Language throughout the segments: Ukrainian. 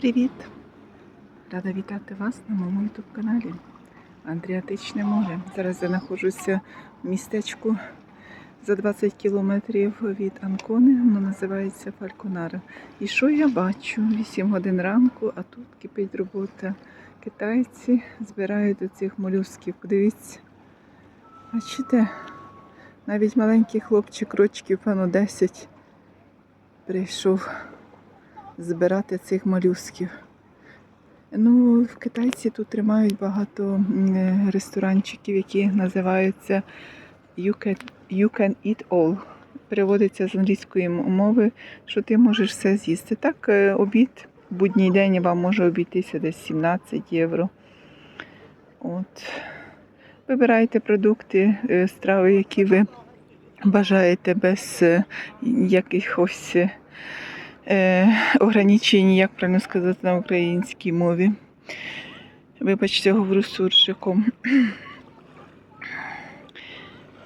Привіт! Рада вітати вас на моєму YouTube каналі Андріатичне море. Зараз я знаходжуся в містечку за 20 кілометрів від Анкони, воно називається Фальконара. І що я бачу? 8 годин ранку, а тут кипить робота. Китайці збирають оцих молюсків. Подивіться. Бачите? Навіть маленький хлопчик, рочків, певно, 10 прийшов збирати цих молюсків. Ну, в китайці тут тримають багато е, ресторанчиків, які називаються You can, you can eat all. Переводиться з англійської мови, що ти можеш все з'їсти. Так, е, обід будній день вам може обійтися десь 17 євро. От. Вибирайте продукти, е, страви, які ви бажаєте без якихось е, ограничень, як правильно сказати на українській мові. Вибачте, говорю суржиком.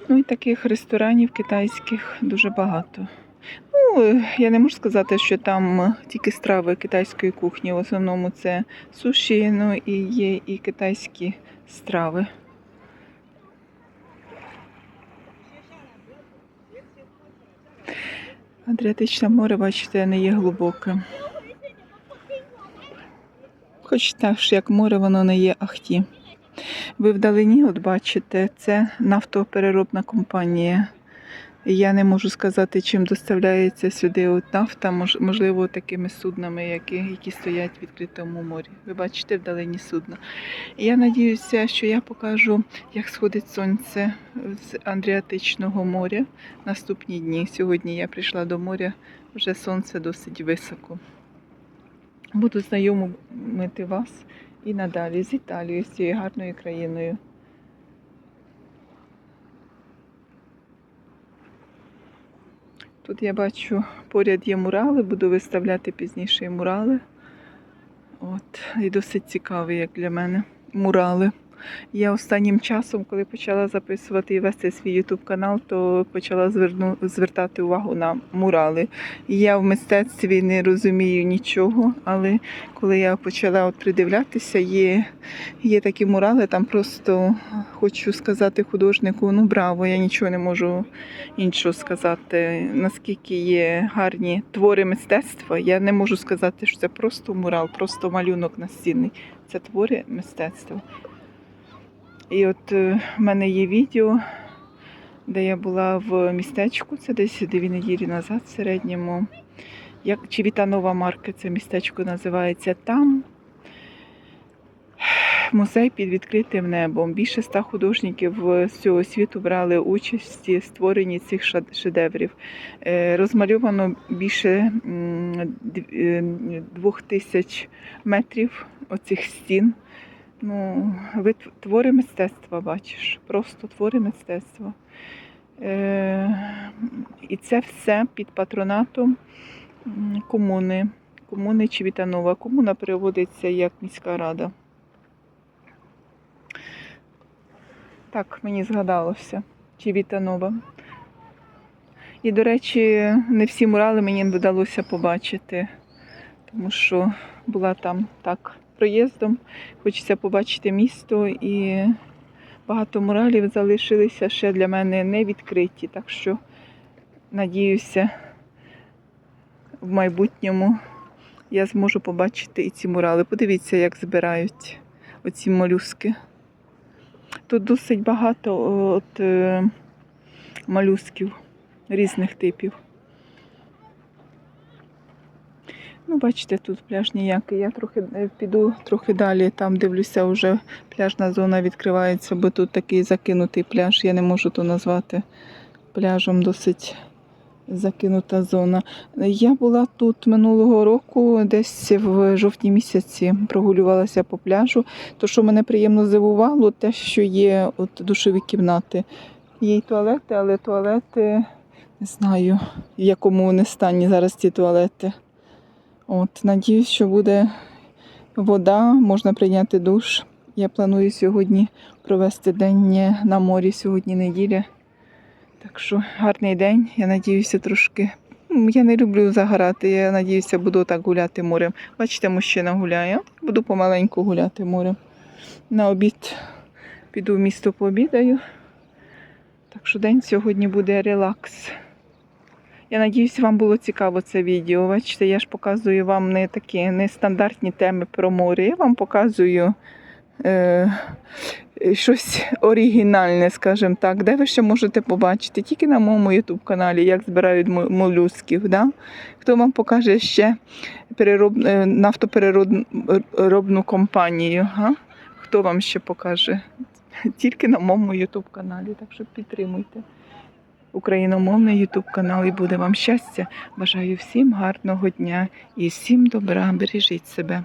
Ну і таких ресторанів китайських дуже багато. Ну, я не можу сказати, що там тільки страви китайської кухні. В основному це суші, ну і є і китайські страви. Адріатичне море, бачите, не є глибоке. Хоч теж як море, воно не є ахті. Ви вдалині, от бачите, це нафтопереробна компанія. Я не можу сказати, чим доставляється сюди от нафта, можливо, такими суднами, які, які стоять в відкритому морі. Ви бачите вдалині судна. І я надіюся, що я покажу, як сходить сонце з Андріатичного моря наступні дні. Сьогодні я прийшла до моря, вже сонце досить високо. Буду знайомити вас і надалі з Італією, з цією гарною країною. Тут я бачу, поряд є мурали, буду виставляти пізніше мурали. От, і досить цікаві, як для мене, мурали. Я останнім часом, коли почала записувати і вести свій YouTube канал, то почала зверну, звертати увагу на мурали. Я в мистецтві не розумію нічого, але коли я почала от придивлятися, є, є такі мурали, там просто хочу сказати художнику, ну браво, я нічого не можу іншого сказати. Наскільки є гарні твори мистецтва, я не можу сказати, що це просто мурал, просто малюнок настінний. Це твори мистецтва. І от е, в мене є відео, де я була в містечку, це десь дві неділі назад в середньому. Як Чивітанова марка, це містечко називається там. Музей під відкритим небом. Більше ста художників з цього світу брали участь в створенні цих шедеврів. Е, Розмальовано більше е, двох тисяч метрів оцих стін. Ну, ви твори мистецтва бачиш, просто твори мистецтва. Е, і це все під патронатом комуни, комуни Чивітанова. Комуна переводиться як міська рада. Так, мені згадалося. Чивітанова. І, до речі, не всі мурали мені вдалося побачити, тому що була там так проїздом. Хочеться побачити місто і багато муралів залишилися ще для мене не відкриті. Так що надіюся, в майбутньому я зможу побачити і ці мурали. Подивіться, як збирають оці молюски. Тут досить багато от, е, молюсків різних типів. Ну, бачите, тут пляж ніякий. Я трохи е, піду трохи далі, там дивлюся, вже пляжна зона відкривається, бо тут такий закинутий пляж. Я не можу то назвати пляжем досить закинута зона. Я була тут минулого року, десь в жовтні місяці прогулювалася по пляжу. То, що мене приємно здивувало, те, що є от душові кімнати. Є й туалети, але туалети не знаю, в якому вони стані зараз ці туалети. От, надіюсь, що буде вода, можна прийняти душ. Я планую сьогодні провести день на морі, сьогодні неділя. Так що гарний день. Я надіюся, трошки Я не люблю загорати. Я надіюся, буду так гуляти морем. Бачите, мужчина гуляє. Буду помаленьку гуляти морем. На обід піду в місто пообідаю. Так що день сьогодні буде релакс. Я надіюсь, вам було цікаво це відео. Бачите, я ж показую вам не такі нестандартні теми про море. Я вам показую е, щось оригінальне, скажімо так, де ви ще можете побачити тільки на моєму YouTube каналі, як збирають молюсків. Да? Хто вам покаже ще перероб, е, нафтопереробну компанію? Га? Хто вам ще покаже? Тільки на моєму YouTube каналі, так що підтримуйте. Україномовний ютуб канал і буде вам щастя. Бажаю всім гарного дня і всім добра. Бережіть себе.